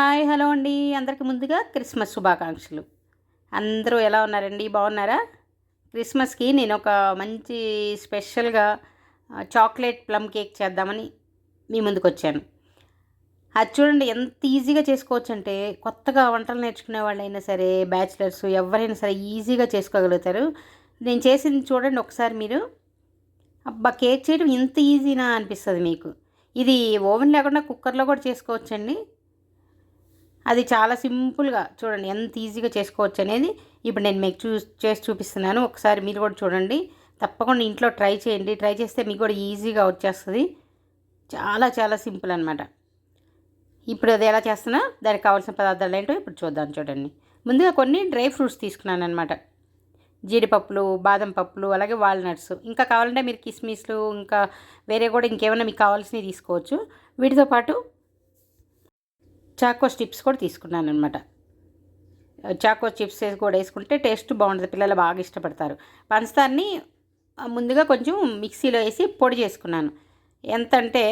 Hi hello అండి. అందరికి ముందుగా క్రిస్మస్ శుభాకాంక్షలు. అందరూ ఎలా ఉన్నారండి? బాగున్నారా? క్రిస్మస్కి నేను ఒక మంచి స్పెషల్గా చాక్లెట్ ప్లమ్ కేక్ చేద్దామని మీ ముందుకు వచ్చాను. అది చూడండి ఎంత ఈజీగా చేసుకోవచ్చు అంటే కొత్తగా వంటలు నేర్చుకునే వాళ్ళైనా సరే బ్యాచిలర్స్ ఎవరైనా సరే ఈజీగా చేసుకోగలుగుతారు. నేను చేసింది చూడండి ఒకసారి మీరు. అబ్బా కేక్ చేయడం ఇంత ఈజీనా అనిపిస్తుంది మీకు. ఇది ఓవెన్ లేకుండా కుక్కర్లో కూడా చేసుకోవచ్చండి. అది చాలా సింపుల్గా చూడండి ఎంత ఈజీగా చేసుకోవచ్చు అనేది ఇప్పుడు నేను మీకు చూ చేసి చూపిస్తున్నాను. ఒకసారి మీరు కూడా చూడండి. తప్పకుండా ఇంట్లో ట్రై చేయండి. ట్రై చేస్తే మీకు కూడా ఈజీగా వచ్చేస్తుంది. చాలా చాలా సింపుల్ అనమాట ఇప్పుడు అది ఎలా చేస్తున్నా దానికి కావాల్సిన పదార్థాలు ఏంటో ఇప్పుడు చూద్దాం చూడండి. ముందుగా కొన్ని డ్రై ఫ్రూట్స్ తీసుకున్నాను అనమాట జీడిపప్పులు బాదం పప్పులు అలాగే వాల్నట్స్. ఇంకా కావాలంటే మీరు కిస్మిస్లు ఇంకా వేరే కూడా ఇంకేమైనా మీకు కావాల్సినవి తీసుకోవచ్చు. వీటితో పాటు చాకో చిప్స్ కూడా తీసుకున్నాను అనమాట చాకో చిప్స్ కూడా వేసుకుంటే టేస్ట్ బాగుంటుంది పిల్లలు బాగా ఇష్టపడతారు. పంచదారని ముందుగా కొంచెం మిక్సీలో వేసి పొడి చేసుకున్నాను. ఎంత అంటే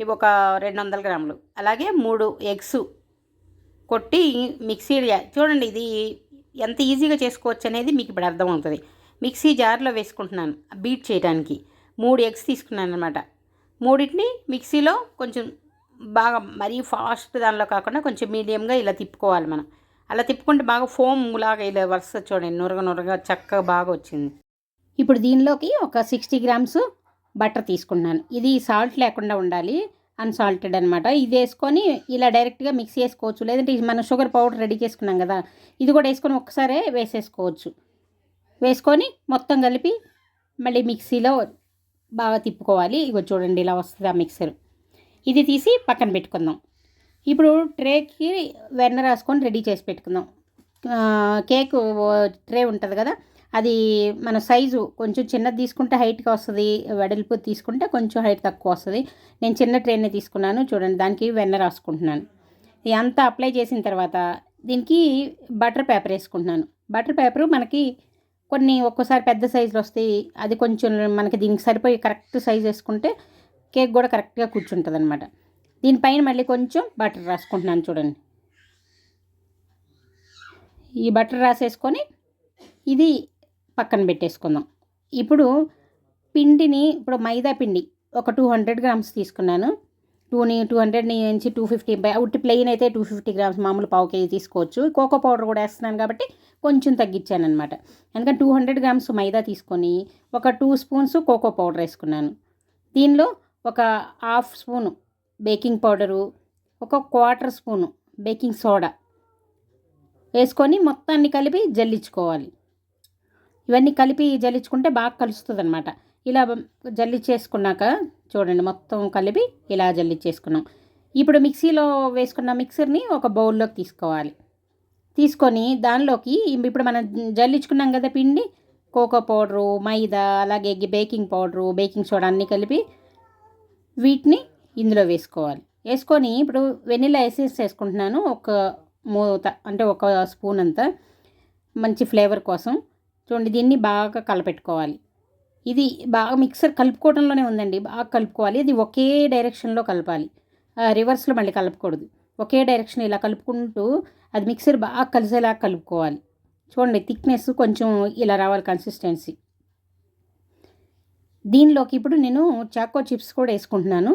ఇవి ఒక రెండు వందల గ్రాములు. అలాగే మూడు ఎగ్స్ కొట్టి మిక్సీ చూడండి ఇది ఎంత ఈజీగా చేసుకోవచ్చు అనేది మీకు ఇప్పుడు అర్థమవుతుంది. మిక్సీ జార్లో వేసుకుంటున్నాను బీట్ చేయడానికి మూడు ఎగ్స్ తీసుకున్నాను అనమాట మూడింటిని మిక్సీలో కొంచెం బాగా మరీ ఫాస్ట్ దానిలో కాకుండా కొంచెం మీడియంగా ఇలా తిప్పుకోవాలి మనం. అలా తిప్పుకుంటే బాగా ఫోమ్ లాగా ఇలా వరుస చూడండి నురగ నురగ చక్కగా బాగా వచ్చింది. ఇప్పుడు దీనిలోకి ఒక సిక్స్టీ గ్రామ్స్ బటర్ తీసుకున్నాను ఇది సాల్ట్ లేకుండా ఉండాలి అన్సాల్టెడ్ అనమాట ఇది వేసుకొని ఇలా డైరెక్ట్గా మిక్స్ చేసుకోవచ్చు. లేదంటే మనం షుగర్ పౌడర్ రెడీ చేసుకున్నాం కదా ఇది కూడా వేసుకొని ఒక్కసారే వేసేసుకోవచ్చు. వేసుకొని మొత్తం కలిపి మళ్ళీ మిక్సీలో బాగా తిప్పుకోవాలి. ఇగో చూడండి ఇలా వస్తుంది ఆ మిక్సర్. ఇది తీసి పక్కన పెట్టుకుందాం. ఇప్పుడు ట్రేకి వెన్న రాసుకొని రెడీ చేసి పెట్టుకుందాం. కేక్ ట్రే ఉంటుంది కదా అది మన సైజు కొంచెం చిన్నది తీసుకుంటే హైట్గా వస్తుంది వెడల్పు తీసుకుంటే కొంచెం హైట్ తక్కువ వస్తుంది. నేను చిన్న ట్రేనే తీసుకున్నాను చూడండి దానికి వెన్న రాసుకుంటున్నాను. ఇది అంతా అప్లై చేసిన తర్వాత దీనికి బటర్ పేపర్ వేసుకుంటున్నాను. బటర్ పేపర్ మనకి కొన్ని ఒక్కోసారి పెద్ద సైజులు వస్తాయి అది కొంచెం మనకి దీనికి సరిపోయి కరెక్ట్ సైజ్ వేసుకుంటే కేక్ కూడా కరెక్ట్గా కూర్చుంటుంది అనమాట దీనిపైన మళ్ళీ కొంచెం బటర్ రాసుకుంటున్నాను చూడండి. ఈ బటర్ రాసేసుకొని ఇది పక్కన పెట్టేసుకుందాం. ఇప్పుడు పిండిని ఇప్పుడు మైదా పిండి ఒక టూ హండ్రెడ్ గ్రామ్స్ తీసుకున్నాను. టూని టూ హండ్రెడ్ నుంచి టూ ఫిఫ్టీ ఉట్టి ప్లెయిన్ అయితే టూ ఫిఫ్టీ గ్రామ్స్ మామూలు పావు కేజీ తీసుకోవచ్చు. కోకో పౌడర్ కూడా వేస్తున్నాను కాబట్టి కొంచెం తగ్గించాను అనమాట ఎందుకంటే టూ హండ్రెడ్ గ్రామ్స్ మైదా తీసుకొని ఒక టూ స్పూన్స్ కోకో పౌడర్ వేసుకున్నాను. దీనిలో ఒక హాఫ్ స్పూను బేకింగ్ పౌడరు ఒక క్వార్టర్ స్పూను బేకింగ్ సోడా వేసుకొని మొత్తాన్ని కలిపి జల్లించుకోవాలి. ఇవన్నీ కలిపి జల్లించుకుంటే బాగా కలుస్తుంది అనమాట ఇలా జల్లించేసుకున్నాక చూడండి మొత్తం కలిపి ఇలా జల్లించేసుకున్నాం. ఇప్పుడు మిక్సీలో వేసుకున్న మిక్సర్ని ఒక బౌల్లోకి తీసుకోవాలి. తీసుకొని దానిలోకి ఇప్పుడు మనం జల్లించుకున్నాం కదా పిండి కోకో పౌడరు మైదా అలాగే బేకింగ్ పౌడరు బేకింగ్ సోడా అన్నీ కలిపి వీటిని ఇందులో వేసుకోవాలి. వేసుకొని ఇప్పుడు వెనిలా ఎసెన్స్ వేసుకుంటున్నాను. ఒక మూత అంటే ఒక స్పూన్ అంతా మంచి ఫ్లేవర్ కోసం. చూడండి దీన్ని బాగా కలపెట్టుకోవాలి. ఇది బాగా మిక్సర్ కలుపుకోవడంలోనే ఉందండి. బాగా కలుపుకోవాలి. ఇది ఒకే డైరెక్షన్లో కలపాలి. ఆ, రివర్స్లో మళ్ళీ కలపకూడదు. ఒకే డైరెక్షన్ ఇలా కలుపుకుంటూ అది మిక్సర్ బాగా కలిసేలా కలుపుకోవాలి. చూడండి థిక్నెస్ కొంచెం ఇలా రావాలి కన్సిస్టెన్సీ. దీనిలోకి ఇప్పుడు నేను చాకో చిప్స్ కూడా వేసుకుంటున్నాను.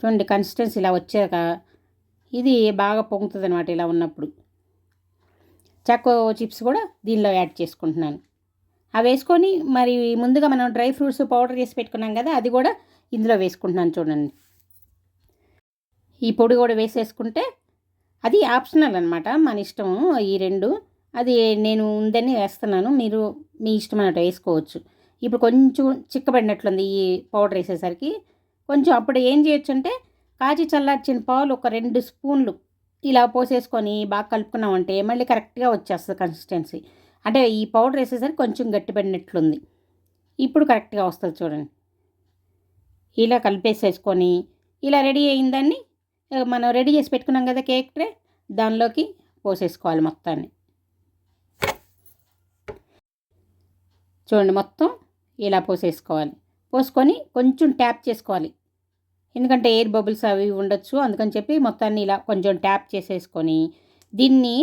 చూడండి కన్సిస్టెన్సీ ఇలా వచ్చాక ఇది బాగా పొంగుతుంది అనమాట ఇలా ఉన్నప్పుడు. చాకో చిప్స్ కూడా దీనిలో యాడ్ చేసుకుంటున్నాను. అవి వేసుకొని మరి ముందుగా మనం డ్రై ఫ్రూట్స్ పౌడర్ చేసి పెట్టుకున్నాం కదా అది కూడా ఇందులో వేసుకుంటున్నాను చూడండి. ఈ పొడి కూడా వేసేసుకుంటే అది ఆప్షనల్ అనమాట మన ఇష్టము ఈ రెండు. అది నేను ఉందని వేస్తున్నాను మీరు మీ ఇష్టం అన్నట్టు వేసుకోవచ్చు. ఇప్పుడు కొంచెం చిక్కబడినట్లుంది ఈ పౌడర్ వేసేసరికి. కొంచెం అప్పుడు ఏం చేయొచ్చు అంటే కాచి చల్లార్చిన పాలు ఒక రెండు స్పూన్లు ఇలా పోసేసుకొని బాగా కలుపుకున్నామంటే మళ్ళీ కరెక్ట్గా వచ్చేస్తుంది కన్సిస్టెన్సీ అంటే ఈ పౌడర్ వేసేసరికి కొంచెం గట్టిపడినట్లుంది ఇప్పుడు కరెక్ట్గా వస్తుంది చూడండి. ఇలా కలిపేసేసుకొని ఇలా రెడీ అయిందాన్ని మనం రెడీ చేసి పెట్టుకున్నాం కదా కేక్ ట్రే దానిలోకి పోసేసుకోవాలి మొత్తాన్ని. చూడండి మొత్తం ఇలా పోసేసుకోవాలి. పోసుకొని కొంచెం ట్యాప్ చేసుకోవాలి. ఎందుకంటే ఎయిర్ బబుల్స్ అవి ఉండొచ్చు. అందుకని చెప్పి మొత్తాన్ని ఇలా కొంచెం ట్యాప్ చేసేసుకొని దీన్ని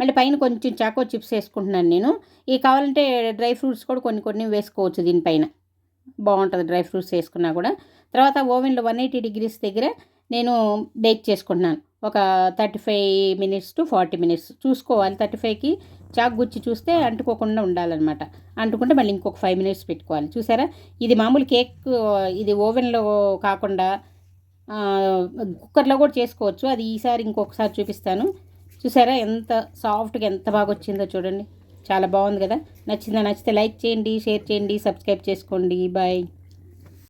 మళ్ళీ పైన కొంచెం చాకో చిప్స్ వేసుకుంటున్నాను నేను. ఈ కావాలంటే డ్రై ఫ్రూట్స్ కూడా కొన్ని కొన్ని వేసుకోవచ్చు దీనిపైన. బాగుంటుంది డ్రై ఫ్రూట్స్ వేసుకున్నా కూడా. తర్వాత ఓవెన్లో వన్ ఎయిటీ డిగ్రీస్ దగ్గర నేను బేక్ చేసుకుంటున్నాను ఒక thirty five minutes to forty minutes చూసుకోవాలి. థర్టీ ఫైవ్కి చాక్ గుచ్చి చూస్తే అంటుకోకుండా ఉండాలన్నమాట. అంటుకుంటే మళ్ళీ ఇంకొక ఫైవ్ మినిట్స్ పెట్టుకోవాలి. చూసారా? ఇది మామూలు కేక్ ఇది ఓవెన్లో కాకుండా కుక్కర్లో కూడా చేసుకోవచ్చు. అది ఈసారి ఇంకొకసారి చూపిస్తాను. చూసారా? ఎంత సాఫ్ట్గా ఎంత బాగా వచ్చిందో చూడండి. చాలా బాగుంది కదా? నచ్చిందా? నచ్చితే లైక్ చేయండి షేర్ చేయండి సబ్స్క్రైబ్ చేసుకోండి. బాయ్